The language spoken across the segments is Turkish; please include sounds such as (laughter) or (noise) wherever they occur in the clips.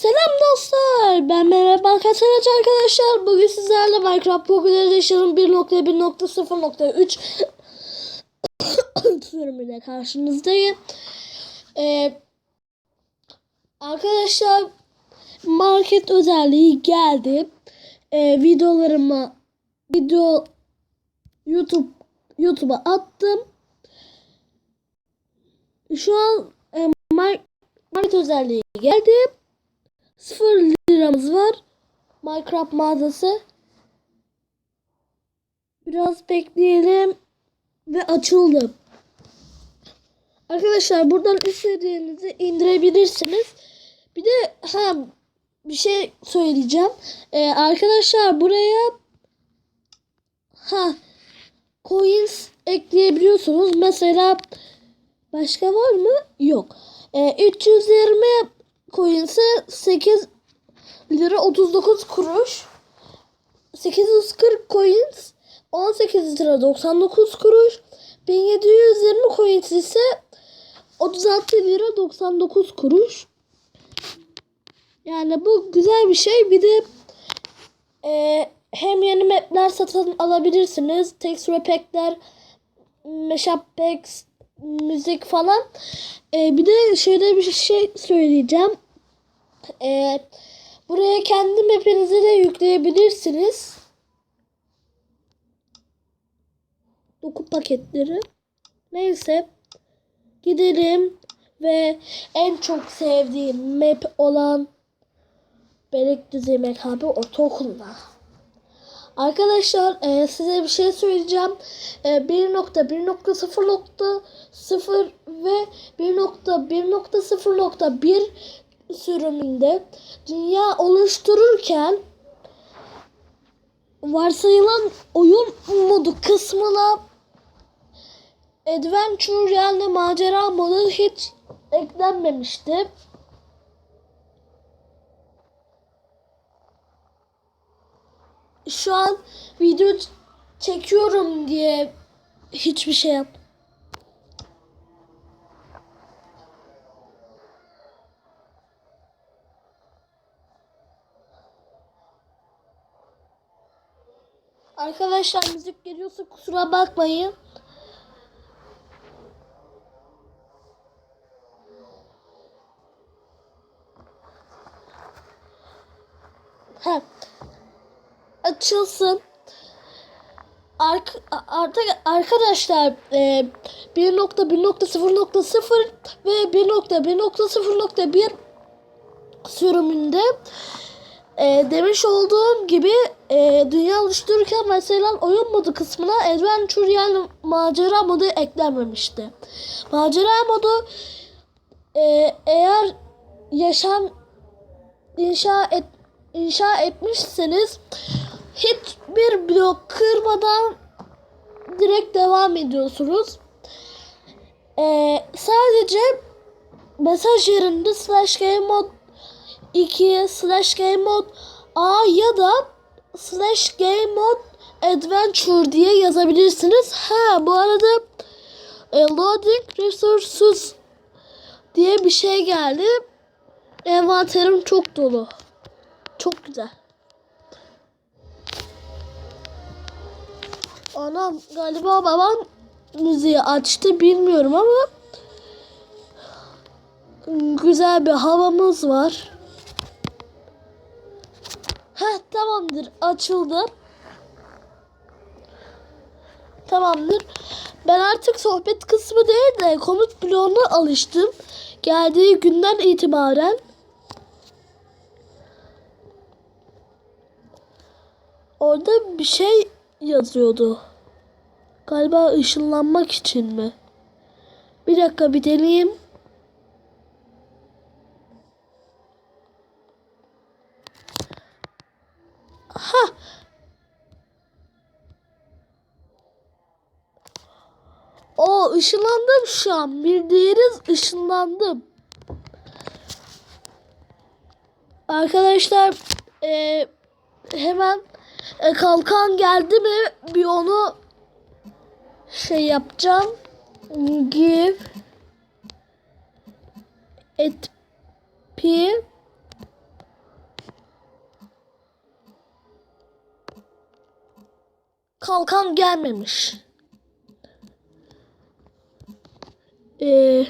Selam dostlar. Ben Mehmet Balkaçaraç arkadaşlar. Bugün sizlerle Minecraft Edition 1.1.0.3 sürümüyle karşınızdayım. Ee, arkadaşlar market özelliği geldi. Ee, videolarımı video YouTube YouTube'a attım. Şu an e, mar- market özelliği geldi. 0 liramız var. Minecraft mağazası. Biraz bekleyelim. Ve açıldı. Arkadaşlar buradan istediğinizi indirebilirsiniz. Bir de ha bir şey söyleyeceğim. Ee, arkadaşlar buraya ha coins ekleyebiliyorsunuz. Mesela başka var mı? Yok. Ee, 320 coins'e 8 lira 39 kuruş. 840 coins 18 lira 99 kuruş. 1720 coins ise 36 lira 99 kuruş. Yani bu güzel bir şey. Bir de e, hem yeni mapler satın alabilirsiniz. Texture pack'ler, mashup packs, müzik falan. E, bir de şöyle bir şey söyleyeceğim. E, buraya kendi map'inizi de yükleyebilirsiniz. Doku paketleri. Neyse. Gidelim ve en çok sevdiğim map olan Beylikdüzü Mekabi Ortaokulu'na. Arkadaşlar e, size bir şey söyleyeceğim. E, 1.1.0.0 ve 1.1.0.1 sürümünde dünya oluştururken varsayılan oyun modu kısmına Adventure yani macera modu hiç eklenmemişti. Şu an video çekiyorum diye hiçbir şey yap. Arkadaşlar müzik geliyorsa kusura bakmayın. Heh. Açılsın. Ark artık arkadaşlar e, 1.1.0.0 ve 1.1.0.1 sürümünde e, demiş olduğum gibi e, dünya oluştururken mesela oyun modu kısmına adventure yani macera modu eklenmemişti. Macera modu e, eğer yaşam inşa et inşa etmişseniz hiçbir blok kırmadan direkt devam ediyorsunuz. Ee, sadece mesaj yerinde slash game mod 2 slash game mod A ya da slash game mod adventure diye yazabilirsiniz. Ha bu arada e, loading resources diye bir şey geldi. Envanterim çok dolu. Çok güzel. Anam galiba babam müziği açtı bilmiyorum ama güzel bir havamız var. Tamamdır açıldı. Tamamdır. Ben artık sohbet kısmı değil de komut bloğuna alıştım. Geldiği günden itibaren Orada bir şey yazıyordu. Galiba ışınlanmak için mi? Bir dakika bir deneyeyim. Işınlandım şu an. Bildiğiniz ışınlandım. Arkadaşlar e, hemen e, kalkan geldi mi bir onu şey yapacağım. Give et pi kalkan gelmemiş. Ee,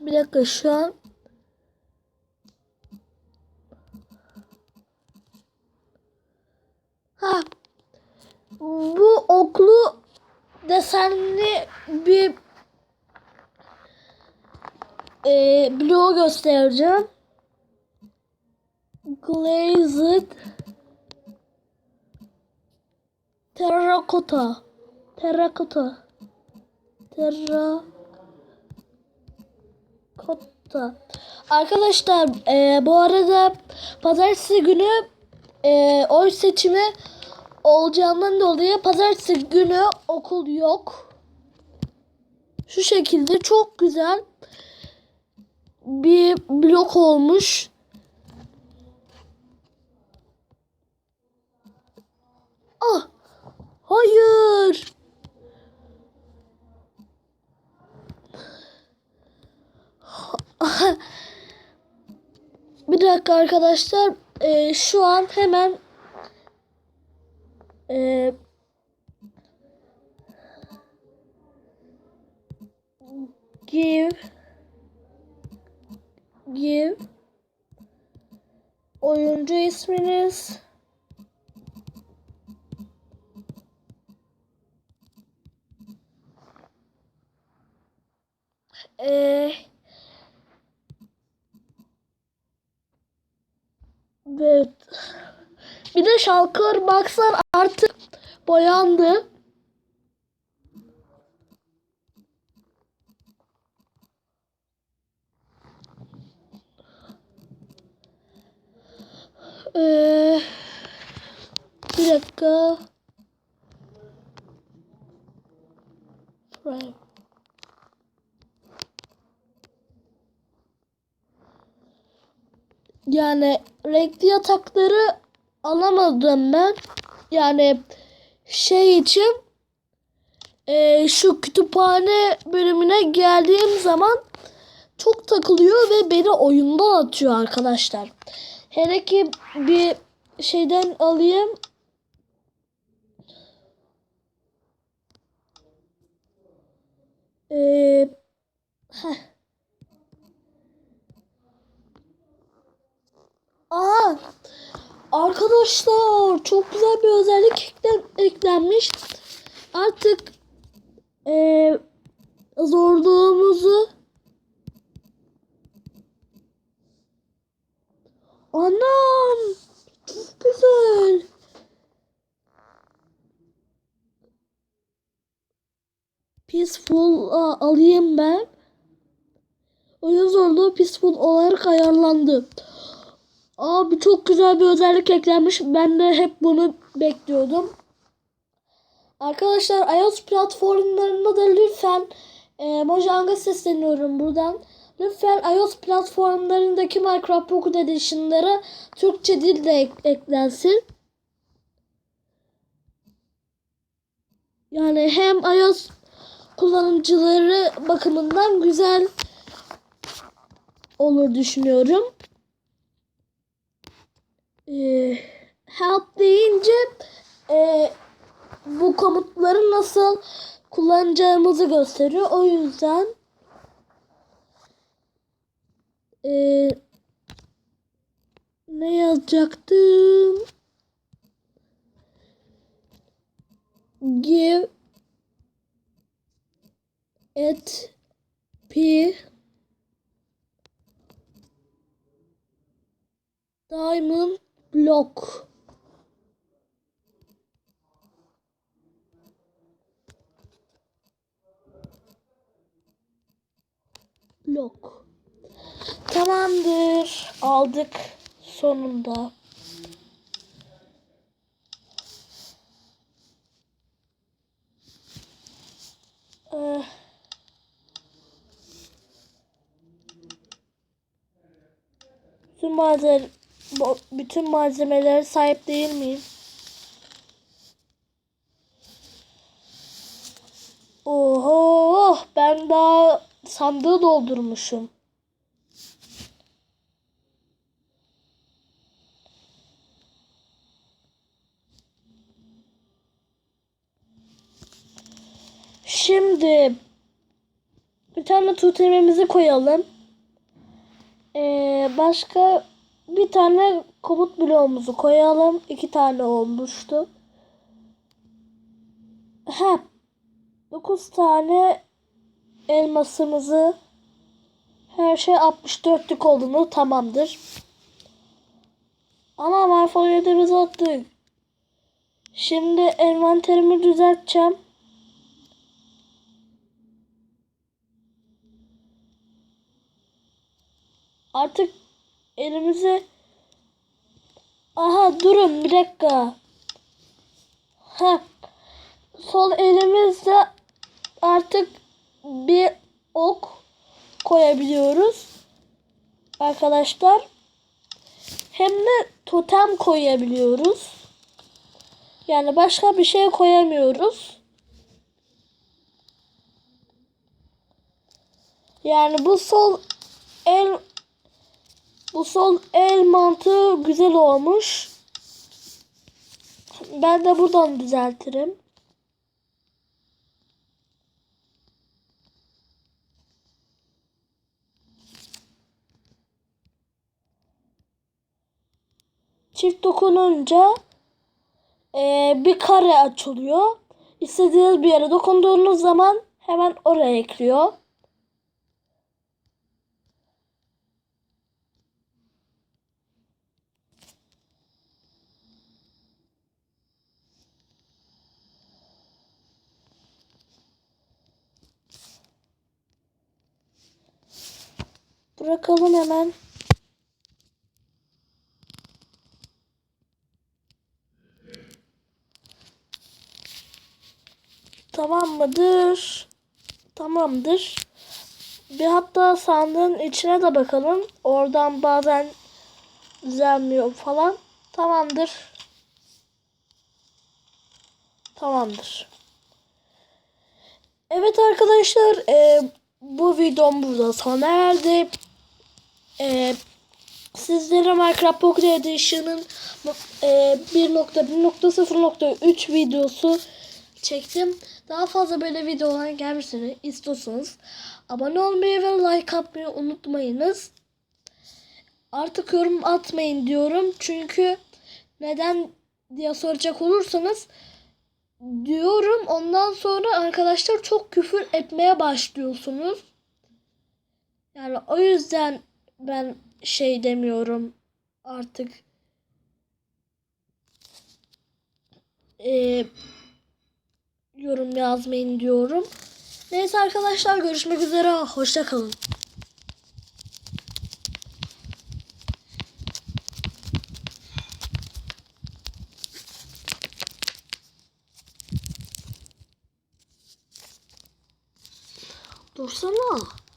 bir dakika şu an Ha. Bu oklu desenli bir e, bloğu göstereceğim. Glazed Terracotta Terracotta Terracotta Arkadaşlar e, bu arada pazartesi günü e, oy seçimi olacağından dolayı pazartesi günü okul yok. Şu şekilde çok güzel bir blok olmuş. Ah! Hayır! (laughs) Bir dakika arkadaşlar. Ee, şu an hemen ee, give give oyuncu isminiz ee, Evet. Bir de Şalkır Box'lar artık boyandı. Ee, bir dakika. Frame. Yani renkli yatakları alamadım ben. Yani şey için e, şu kütüphane bölümüne geldiğim zaman çok takılıyor ve beni oyundan atıyor arkadaşlar. Hele ki bir şeyden alayım. Ee, heh. Aa, arkadaşlar çok güzel bir özellik eklen, eklenmiş. Artık e, zorluğumuzu Anam çok güzel. Peaceful alayım ben. Oyun zorluğu peaceful olarak ayarlandı. Abi çok güzel bir özellik eklenmiş. Ben de hep bunu bekliyordum. Arkadaşlar iOS platformlarında da lütfen e, Mojang'a sesleniyorum buradan. Lütfen iOS platformlarındaki Minecraft Pocket Edition'lara Türkçe dil de ek- eklensin. Yani hem iOS kullanıcıları bakımından güzel olur düşünüyorum. Ee, help deyince e, bu komutları nasıl kullanacağımızı gösteriyor. O yüzden e, ne yazacaktım? Give it p diamond block blok Tamamdır. Aldık sonunda. Ee, bütün malzeme bütün malzemelere sahip değil miyim? Oho ben daha sandığı doldurmuşum. Şimdi bir tane totemimizi koyalım. Ee, başka bir tane komut bloğumuzu koyalım. İki tane olmuştu. Ha, 9 tane elmasımızı her şey 64'lük olduğunu tamamdır. Ana Marfol 7'mizi attık. Şimdi envanterimi düzelteceğim. Artık elimizi Aha durun bir dakika. Ha. Sol elimizde artık bir ok koyabiliyoruz. Arkadaşlar. Hem de totem koyabiliyoruz. Yani başka bir şey koyamıyoruz. Yani bu sol el bu sol el mantığı güzel olmuş. Ben de buradan düzeltirim. Çift dokununca eee, bir kare açılıyor. İstediğiniz bir yere dokunduğunuz zaman hemen oraya ekliyor. Bırakalım hemen. Tamam mıdır? Tamamdır. Bir hatta sandığın içine de bakalım. Oradan bazen düzelmiyor falan. Tamamdır. Tamamdır. Evet arkadaşlar e, bu videom burada sona erdi. E, sizlere Minecraft Pocket Edition'ın e, 1.1.0.3 videosu çektim. Daha fazla böyle videolar gelmesini istiyorsanız abone olmayı ve like atmayı unutmayınız. Artık yorum atmayın diyorum. Çünkü neden diye soracak olursanız diyorum. Ondan sonra arkadaşlar çok küfür etmeye başlıyorsunuz. Yani o yüzden ben şey demiyorum artık. Eee yorum yazmayın diyorum. Neyse arkadaşlar görüşmek üzere. Hoşça kalın.